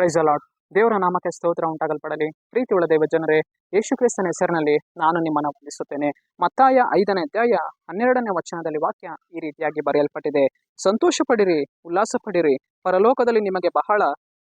Price allot ದೇವರ ನಾಮಕ್ಕೆ ಸ್ತೋತ್ರ ಉಂಟಾಗಲ್ಪಡಲಿ. ಪ್ರೀತಿಯುಳ್ಳ ದೇವ ಜನರೇ, ಯೇಸು ಹೆಸರಿನಲ್ಲಿ ನಾನು ನಿಮ್ಮನ್ನು ವಂದಿಸುತ್ತೇನೆ. ಮತ್ತಾಯ ಐದನೇ ಅಧ್ಯಾಯ ಹನ್ನೆರಡನೇ ವಚನದಲ್ಲಿ ವಾಕ್ಯ ಈ ರೀತಿಯಾಗಿ ಬರೆಯಲ್ಪಟ್ಟಿದೆ. ಸಂತೋಷ ಪಡಿರಿ ಉಲ್ಲಾಸ ಪಡಿರಿ ಪರಲೋಕದಲ್ಲಿ ನಿಮಗೆ ಬಹಳ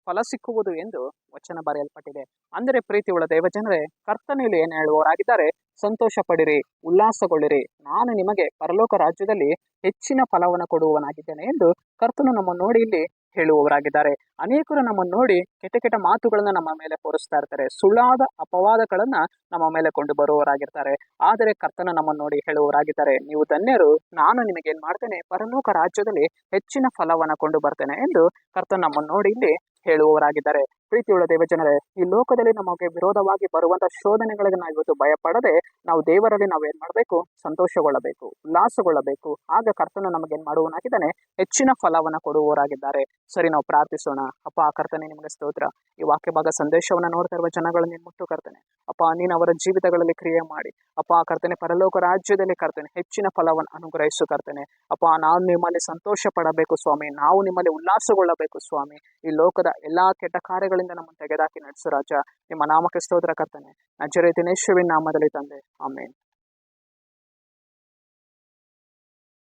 ಫಲ ಸಿಕ್ಕುವುದು ಎಂದು ವಚನ ಬರೆಯಲ್ಪಟ್ಟಿದೆ. ಅಂದರೆ ಪ್ರೀತಿಯುಳ್ಳ ದೇವ ಜನರೇ ಕರ್ತನೆಯಲ್ಲಿ ಏನು ಹೇಳುವವರಾಗಿದ್ದಾರೆ ಸಂತೋಷ ಪಡಿರಿ ಉಲ್ಲಾಸಗೊಳ್ಳಿರಿ. ನಾನು ನಿಮಗೆ ಪರಲೋಕ ರಾಜ್ಯದಲ್ಲಿ ಹೆಚ್ಚಿನ ಫಲವನ್ನು ಕೊಡುವವನಾಗಿದ್ದೇನೆ ಎಂದು ಕರ್ತನು ನಮ್ಮ ನೋಡಿ ಇಲ್ಲಿ ಹೇಳುವವರಾಗಿದ್ದಾರೆ. ಅನೇಕರು ನಮ್ಮನ್ನು ನೋಡಿ ಕೆಟ್ಟ ಕೆಟ್ಟ ಮಾತುಗಳನ್ನ ನಮ್ಮ ಮೇಲೆ ಹೊರಿಸ್ತಾ ಇರ್ತಾರೆ. ಸುಳ್ಳಾದ ಅಪವಾದಗಳನ್ನು ನಮ್ಮ ಮೇಲೆ ಕೊಂಡು ಬರುವವರಾಗಿರ್ತಾರೆ. ಆದರೆ ಕರ್ತನ ನಮ್ಮನ್ನು ನೋಡಿ ಹೇಳುವವರಾಗಿದ್ದಾರೆ. ನೀವು ಧನ್ಯರು, ನಾನು ನಿಮಗೆ ಏನ್ ಮಾಡ್ತೇನೆ? ಪರಲೋಕ ರಾಜ್ಯದಲ್ಲಿ ಹೆಚ್ಚಿನ ಫಲವನ್ನ ಕೊಂಡು ಬರ್ತೇನೆ ಎಂದು ಕರ್ತನ ನಮ್ಮನ್ನು ನೋಡಿ ಇಲ್ಲಿ ಹೇಳುವವರಾಗಿದ್ದಾರೆ. ಪ್ರೀತಿಯುಳ್ಳ ದೇವಜನರೇ, ಈ ಲೋಕದಲ್ಲಿ ನಮಗೆ ವಿರೋಧವಾಗಿ ಬರುವಂತಹ ಶೋಧನೆಗಳಿಗೆ ನಾವು ಇವತ್ತು ಭಯಪಡದೆ ನಾವು ದೇವರಲ್ಲಿ ನಾವು ಏನ್ ಮಾಡಬೇಕು? ಸಂತೋಷಗೊಳ್ಳಬೇಕು, ಉಲ್ಲಾಸಗೊಳ್ಳಬೇಕು. ಆಗ ಕರ್ತನು ನಮಗೇನ್ ಮಾಡುವನಾಗಿದ್ದಾನೆ? ಹೆಚ್ಚಿನ ಫಲವನ್ನ ಕೊಡುವವರಾಗಿದ್ದಾರೆ. ಸರಿ, ನಾವು ಪ್ರಾರ್ಥಿಸೋಣ. ಅಪ್ಪ ಆ ಕರ್ತನೆ, ನಿಮಗೆ ಸ್ತೋತ್ರ. ಈ ವಾಕ್ಯ ಭಾಗ ಸಂದೇಶವನ್ನ ನೋಡ್ತಾ ಇರುವ ಜನಗಳನ್ನು ನೀನು ಮುಟ್ಟು, ಕರ್ತನೆ. ಅಪ್ಪ, ನೀನು ಅವರ ಜೀವಿತಗಳಲ್ಲಿ ಕ್ರಿಯೆ ಮಾಡಿ. ಅಪ್ಪ ಆ ಕರ್ತನೆ, ಪರಲೋಕ ರಾಜ್ಯದಲ್ಲಿ ಕರ್ತನೆ, ಹೆಚ್ಚಿನ ಫಲವನ್ನು ಅನುಗ್ರಹಿಸು, ಕರ್ತನೆ. ಅಪ್ಪ ನಾವು ನಿಮ್ಮಲ್ಲಿ ಸಂತೋಷ ಪಡಬೇಕು ಸ್ವಾಮಿ. ನಾವು ನಿಮ್ಮಲ್ಲಿ ಉಲ್ಲಾಸಗೊಳ್ಳಬೇಕು, ಸ್ವಾಮಿ. ಈ ಲೋಕದ ಎಲ್ಲಾ ಕೆಟ್ಟ ಕಾರ್ಯಗಳಿಂದ ನಮ್ಮನ್ನು ತೆಗೆದಾಕಿ ನಡೆಸು ರಾಜ. ನಿಮ್ಮ ನಾಮಕ್ಕೆ ಸ್ತೋತ್ರ ಕರ್ತನೆ. ನಜರೇತಿನೇಶ್ವರಿನ ನಾಮದಲ್ಲಿ ತಂದೆ. ಆಮೇನ್.